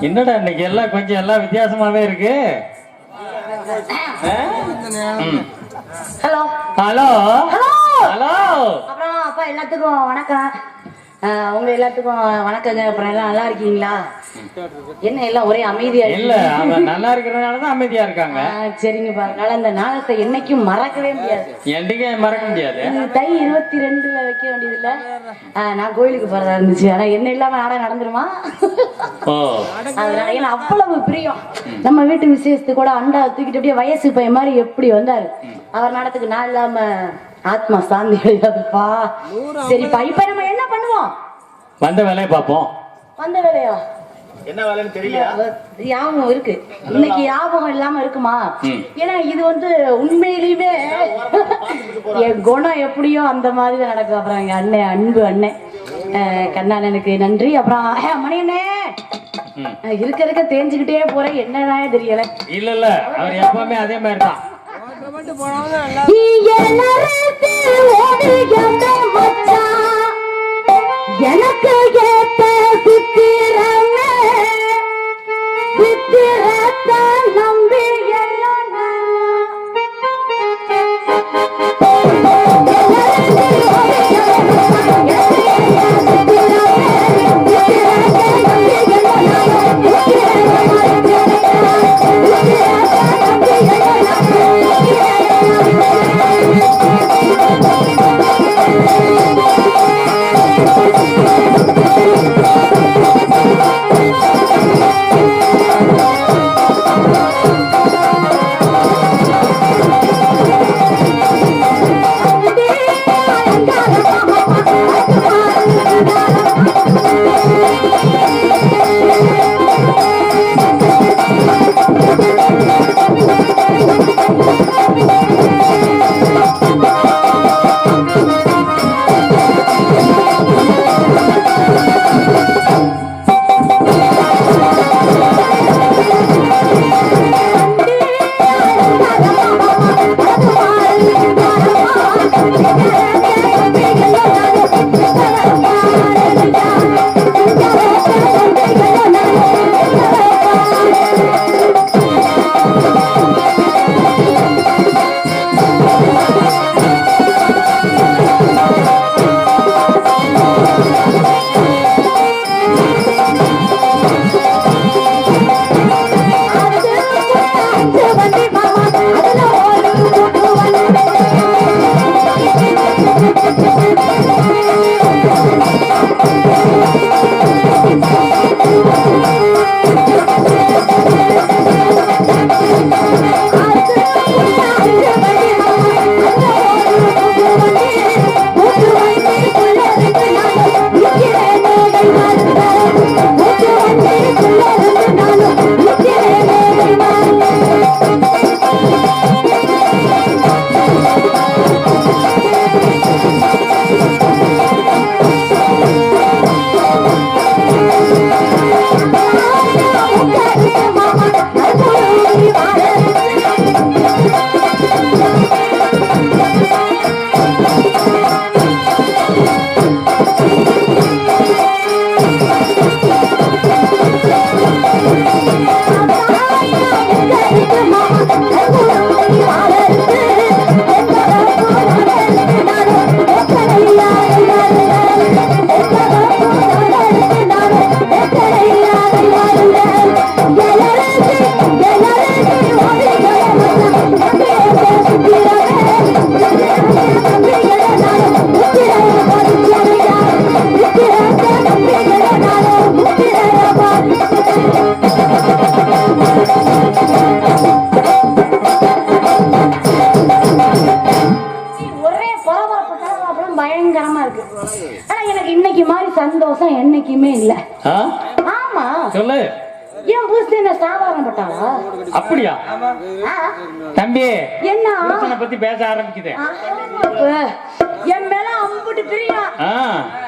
என்னடா இன்னைக்கு எல்லாம் கொஞ்சம் எல்லாம் வித்தியாசமாவே இருக்கு? ஹலோ. ஹலோ. ஹலோ. அப்பா எல்லாத்துக்கும் வணக்கம். அஹ், உங்க எல்லாத்துக்கும் வணக்கங்க. அப்புறம் எல்லாம் நல்லா இருக்கீங்களா? என்ன எல்லாம் ஒரே அமைதியா இல்ல நல்லா இருக்கிறதுனால தான் அமைதியா இருக்காங்க. சரிங்கப்பா அதனால இந்த நாளத்தை என்னைக்கும் மறக்கவே முடியாது. என்னைக்கே மறக்க முடியாது. தை இருபத்தி ரெண்டுல வைக்க வேண்டியது இல்ல நான் கோயிலுக்கு போறதா இருந்துச்சு. ஆனா என்ன இல்லாம நாடகம் நடந்துருமா? அதனால ஏன்னா அவ்வளவு பிரியம். நம்ம வீட்டு விசேஷத்துக்கு கூட அண்டா தூக்கிட்டு அப்படியே வயசு பையன் மாதிரி எப்படி வந்தாரு? அவர் நடத்துக்கு நான் இல்லாம ஆத்மா சாந்தி அடையாதுப்பா சரிப்பா இப்ப நம்ம என்ன பண்ணுவோம்? வந்த வேலையை பார்ப்போம். வந்த வேலையா? என்ன வேலைன்னு தெரியல ஞாபகம் இருக்கு. இன்னைக்கு ஞாபகம் இல்லாம இருக்குமா. ஏன்னா இது வந்து உண்மையிலுமே என் குணம் எப்படியோ அந்த மாதிரி தான் நடக்கும். அப்புறம் எங்க அண்ணன் அன்பு அண்ணன் அஹ் கண்ணாண்ணனுக்கு நன்றி. அப்புறம் அஹ், மணியண்ணே. ம். அஹ் இருக்க இருக்க தேஞ்சுக்கிட்டே போறேன். என்னதான் தெரியல. இல்ல இல்ல. அவர் எப்பவுமே அதே மாதிரி தான் எனக்கு ஏத்த சித்திரமே அப்படியா? தம்பி என்ன? பத்தி பேச ஆரம்பிக்குது. என் மேல அம்புட்டு பிரியம் ஆ.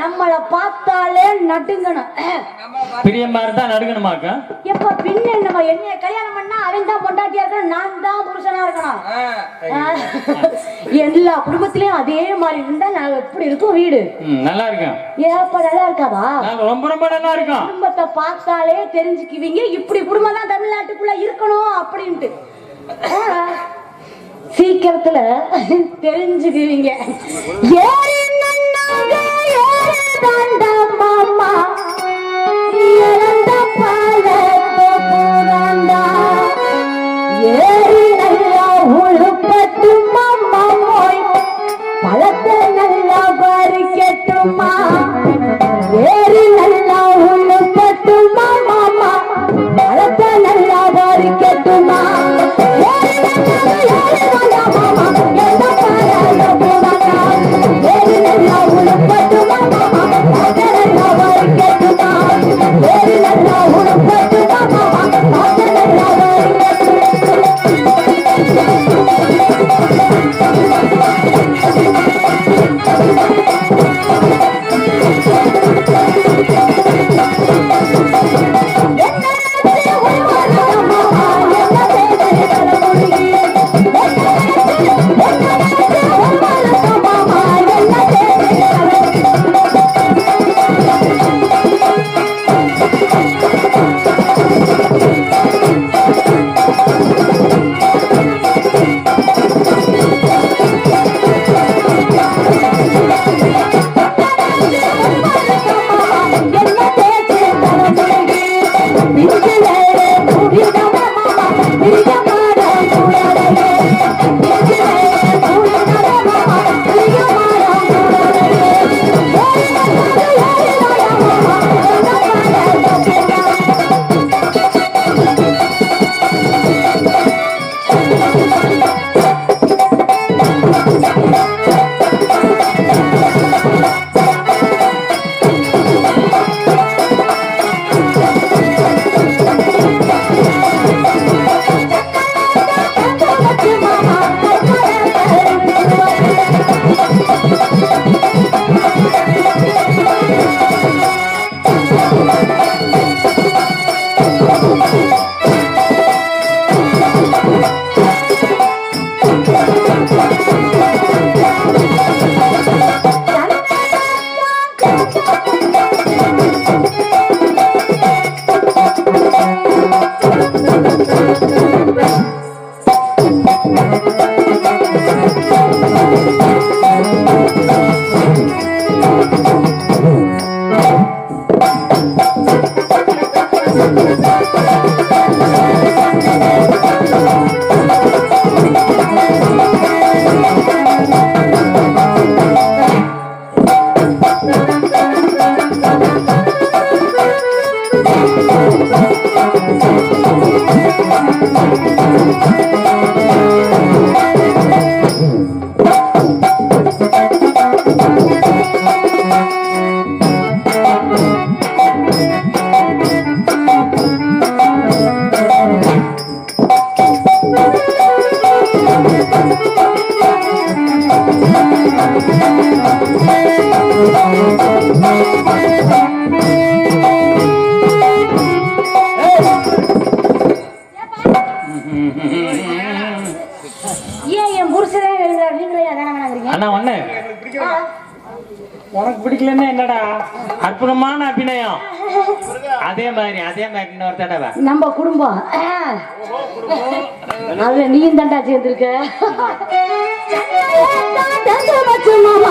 நம்மள பார்த்தாலே நடுங்கணும். பிரியமா இருந்தா நடுக்கணுமாக்கா எப்ப பின்ன என்னவா என்னைய கல்யாணம் பண்ணா அவன் தான் பொண்டாட்டியா இருக்கணும் நான் தான் புருஷனா இருக்கணும். எல்லா குடும்பத்திலயும் அதே மாதிரி இருந்தா நான் எப்படி இருக்கும் வீடு? நல்லா இருக்கும் ஏப்ப நல்லா இருக்காதா நாங்க ரொம்ப ரொம்ப நல்லா இருக்கோம். குடும்பத்தை பார்த்தாலே தெரிஞ்சுக்குவீங்க இப்படி குடும்பம் தான் தமிழ்நாட்டுக்குள்ள இருக்கணும் அப்படின்ட்டு. சீக்கிரத்துல தெரிஞ்சுக்குவீங்க. ஏறி நன்னாங்க, ஏறி தாண்டா மாமா, பறிக்கட்டுமா ஏறி உனக்கு பிடிக்கலன்னா என்னடா? அற்புதமான அபிநயம். அதே மாதிரி அதே மாதிரி இன்னொரு தடவை. நம்ம குடும்பம். அதுல நீயும் தாண்டா சேர்ந்திருக்க.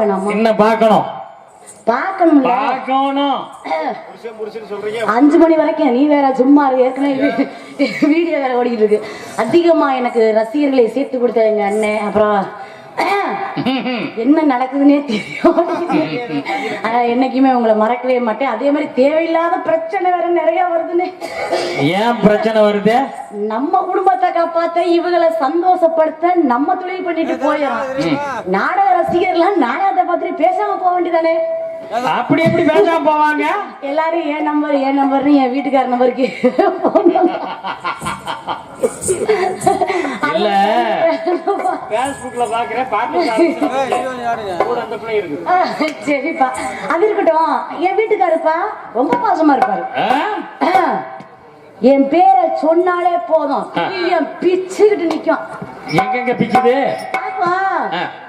வேணாமா. என்ன பார்க்கணும். பார்க்கணும்ல. பார்க்கணும். அஞ்சு மணி வரைக்கும் நீ வேற சும்மா. ஏற்கனவே வீடியோ வேற ஓடிட்டு இருக்கு. அதிகமா எனக்கு ரசிகர்களை சேர்த்து கொடுத்த எங்க அண்ணன் அப்புறம் என்ன நடக்குதுன்னே தெரியும் ஆனா என்னைக்குமே உங்களை மறக்கவே மாட்டேன். அதே மாதிரி தேவையில்லாத பிரச்சனை வேற நிறைய வருதுன்னு. ஏன் பிரச்சனை வருது? நம்ம குடும்பத்தை காப்பாத்த இவங்களை சந்தோஷப்படுத்த நம்ம தொழில் பண்ணிட்டு போயிடும் நாடக ரசிகர்லாம் நாடகத்தை பார்த்துட்டு பேசாம போக வேண்டியதானே? அப்படி எப்படி பேசாம போவாங்க? எல்லாரும் என் நம்பர் என் நம்பர்னு என் வீட்டுக்கார நம்பருக்கு இல்ல. பேஸ்புக்ல பாக்குறேன் சரிப்பா. அது இருக்கட்டும். என் வீட்டுக்காருப்பா ரொம்ப பாசமா இருப்பாரு. என் பேரை சொன்னாலே போதும். பிச்சுக்கிட்டு நிக்கும். எங்கெங்க பிக்குது பாப்பா ஆ.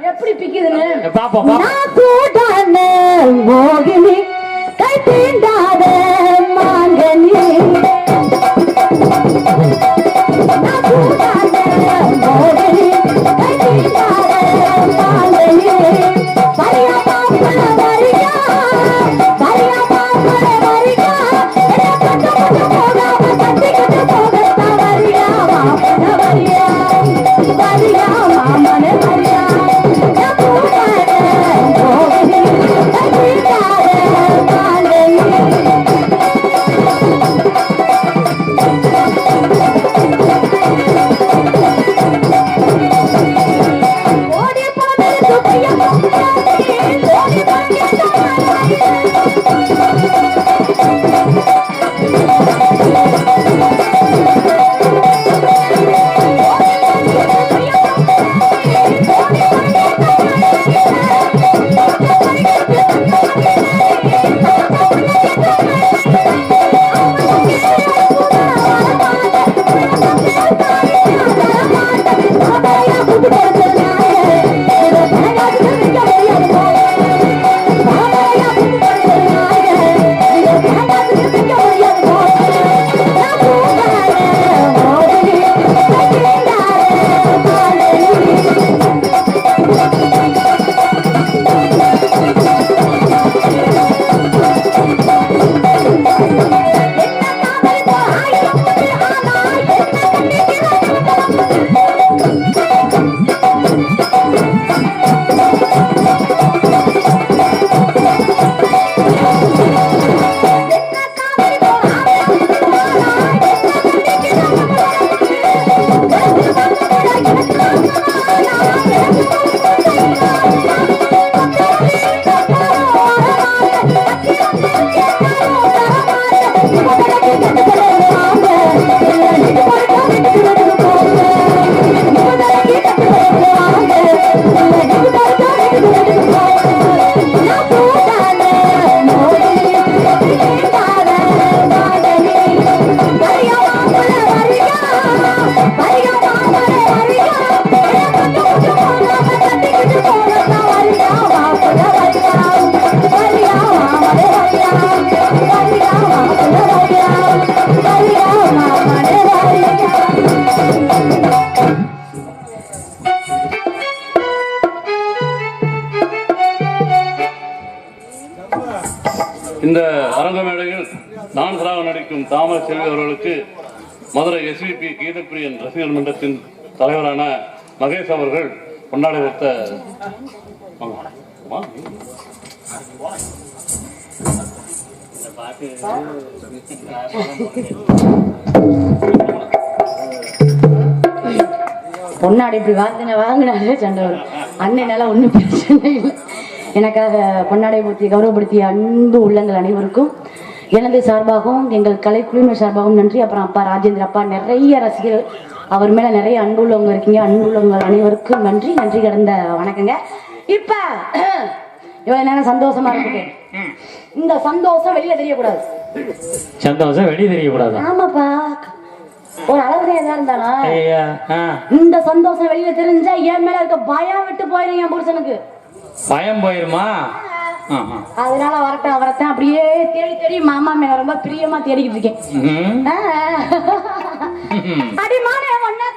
எப்படி பிக்குதுன்னு? பாப்போம் நான் கூட்டான மோகினி கை தீண்டாத மாங்கனி நான் கூட்டான தாமரை செல்வி அவர்களுக்கு மதுரை எஸ்விபி கீதப்பிரியன் ரசிகர் மன்றத்தின் தலைவரான மகேஷ் அவர்கள் கொண்டாடி வைத்த வாங்க. பொண்ணாடி இப்படி வாங்கின வாங்கினாலே சண்டை வரும் அண்ணனால ஒன்றும் பிரச்சனை இல்லை எனக்காக பொன்னாடை பூர்த்தி கௌரவப்படுத்திய அன்பு உள்ளங்கள் அனைவருக்கும் எனது சார்பாகவும் எங்கள் கலைக்குழுவின சார்பாகவும் நன்றி. அப்புறம் அப்பா ராஜேந்திர அப்பா நிறைய ரசிகர்கள் அவர் மேல நிறைய அன்புள்ளவங்க இருக்கீங்க. அன்புள்ளவங்க அனைவருக்கும் நன்றி. நன்றி கடந்த வணக்கங்க. இப்ப இவ்வளவு நேரம் சந்தோஷமா இருக்குது இந்த சந்தோஷம் வெளியில தெரியக்கூடாது. சந்தோஷம் வெளியே தெரியக்கூடாது? ஆமாப்பா. ஒரு அளவுல எதா இருந்தாலும். இந்த சந்தோஷம் வெளியில தெரிஞ்சா என் மேல இருக்க பயம் விட்டு போயிடும் என் புருஷனுக்கு. பயம் போயிருமா. அதனால வரட்டும் அவரைத்தான் அப்படியே தேடி தேடி மாமா மேல ரொம்ப பிரியமா தேடிக்கிட்டு இருக்கேன். அடிமான ஒன்னா